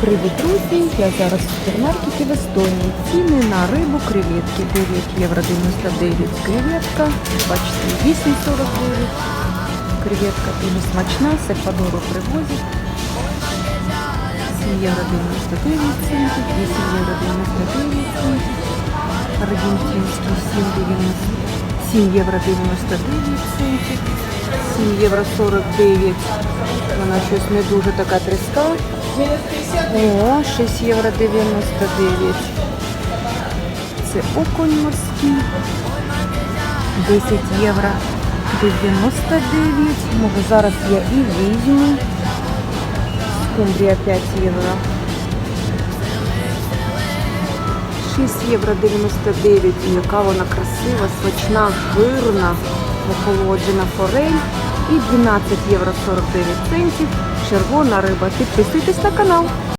Привіт, друзі! Я зараз в супермаркеті в Естонії. Ціни на рибу креветки 9 євро 99 креветка. Бачите, 8,49. Креветка дуже смачна, з Еквадору привозять. 7 євро 99 центів, 8 євро 99 центів. Аргентинський 7,90 7 євро 99 центів. 7 євро 49. Вона щось не дуже така тріска. О, 6 євро 99. Це окунь морський. 10 євро 99. Може зараз я і візьму. Скумбрія 5 євро. 6 євро 99. І яка вона красива, смачна, жирна, охолоджена форель. І 12 євро 49 центів. Червона риба. Підписуйтесь на канал.